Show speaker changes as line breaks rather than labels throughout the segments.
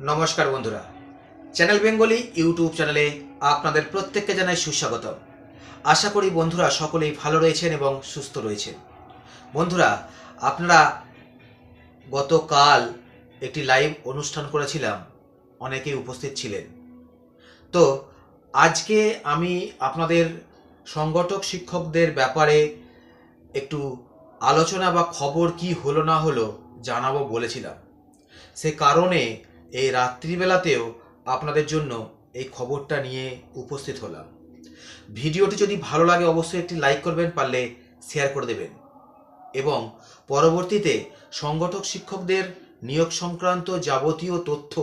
নমস্কার বন্ধুরা। Channel Bengali YouTube চ্যানেলে আপনাদের প্রত্যেককে জানাই সুস্বাগতম। আশা করি বন্ধুরা সকলেই ভালো রয়েছেন এবং সুস্থ রয়েছেন। বন্ধুরা, আপনারা গতকাল একটি লাইভ অনুষ্ঠান করেছিলাম, অনেকেই উপস্থিত ছিলেন। তো আজকে আমি আপনাদের সংগঠক শিক্ষকদের ব্যাপারে একটু আলোচনা বা খবর কি হলো না হলো জানাব বলেছিলাম। সে কারণে এই রাত্রিবেলাতেও আপনাদের জন্য এই খবরটা নিয়ে উপস্থিত হলাম। ভিডিওটি যদি ভালো লাগে অবশ্যই একটি লাইক করবেন, পারলে শেয়ার করে দেবেন। এবং পরবর্তীতে সংগঠক শিক্ষকদের নিয়োগ সংক্রান্ত যাবতীয় তথ্য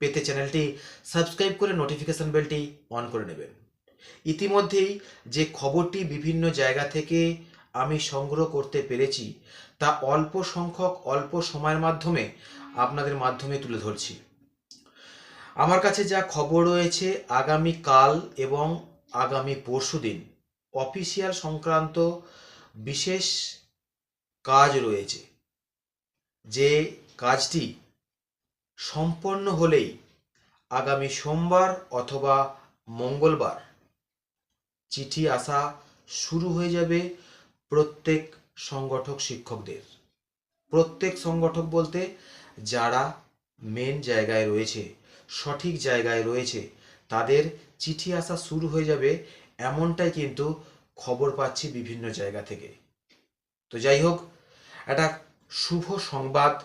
পেতে চ্যানেলটি সাবস্ক্রাইব করে নোটিফিকেশন বেলটি অন করে নেবেন। ইতিমধ্যেই যে খবরটি বিভিন্ন জায়গা থেকে আমি সংগ্রহ করতে পেরেছি, তা অল্প সংখ্যক অল্প সময়ের মাধ্যমে আপনাদের মাধ্যমে তুলে ধরছি। আমার কাছে যা খবর রয়েছে আগামী কাল এবং আগামী পরশুদিন অফিসিয়াল সংক্রান্ত বিশেষ কাজ রয়েছে। যে কাজটি সম্পন্ন হলেই আগামী সোমবার অথবা মঙ্গলবার, চিঠি আসা শুরু হয়ে যাবে প্রত্যেক সংগঠক শিক্ষকদের। প্রত্যেক সংগঠক বলতে যারা মেন জায়গায় রয়েছে, সঠিক জায়গায় রয়েছে, তাদের চিঠি আসা শুরু হয়ে যাবে এমনটাই কিন্তু খবর পাচ্ছি বিভিন্ন জায়গা থেকে। তো যাই হোক, একটা শুভ সংবাদ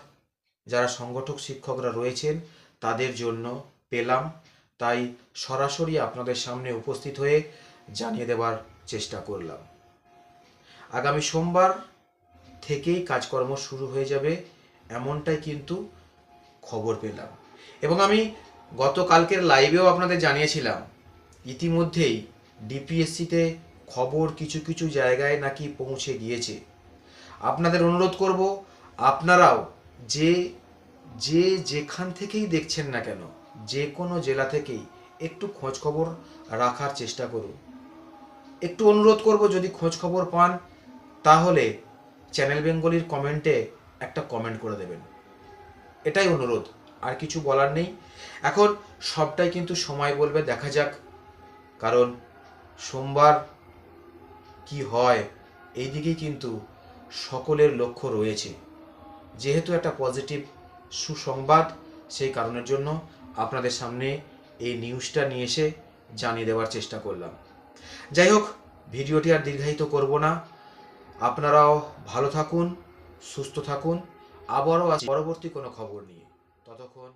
যারা সংগঠক শিক্ষকরা রয়েছেন, তাদের জন্য পেলাম। তাই সরাসরি আপনাদের সামনে উপস্থিত হয়ে জানিয়ে দেওয়ার চেষ্টা করলাম। আগামী সোমবার থেকেই কাজকর্ম শুরু হয়ে যাবে, এমনটাই কিন্তু খবর পেলাম। এবং আমি গতকালকের লাইভেও আপনাদের জানিয়েছিলাম, ইতিমধ্যেই ডিপিএসসিতে খবর কিছু কিছু জায়গায় নাকি পৌঁছে গিয়েছে। আপনাদের অনুরোধ করব, আপনারাও যে যে যেখান থেকেই দেখছেন না কেন, যে কোনো জেলা থেকেই একটু খোঁজ খবর রাখার চেষ্টা করুন। একটু অনুরোধ করব, যদি খোঁজ খবর পান তাহলে চ্যানেল বেঙ্গলির কমেন্টে একটা কমেন্ট করে দেবেন। এটাই অনুরোধ, আর কিছু বলার নেই। এখন সবটাই কিন্তু সময় বলবে, দেখা যাক। কারণ সোমবার কি হয়, এই দিকেই কিন্তু সকলের লক্ষ্য রয়েছে। যেহেতু একটা পজিটিভ সুসংবাদ, সেই কারণের জন্য আপনাদের সামনে এই নিউজটা নিয়ে এসে জানিয়ে দেওয়ার চেষ্টা করলাম। যাই হোক, ভিডিওটি আর দীর্ঘায়িত করব না। আপনারাও ভালো থাকুন সুস্থ থাকুন। আবারও আছে। পরবর্তী কোনো খবর নিয়ে। ততক্ষণ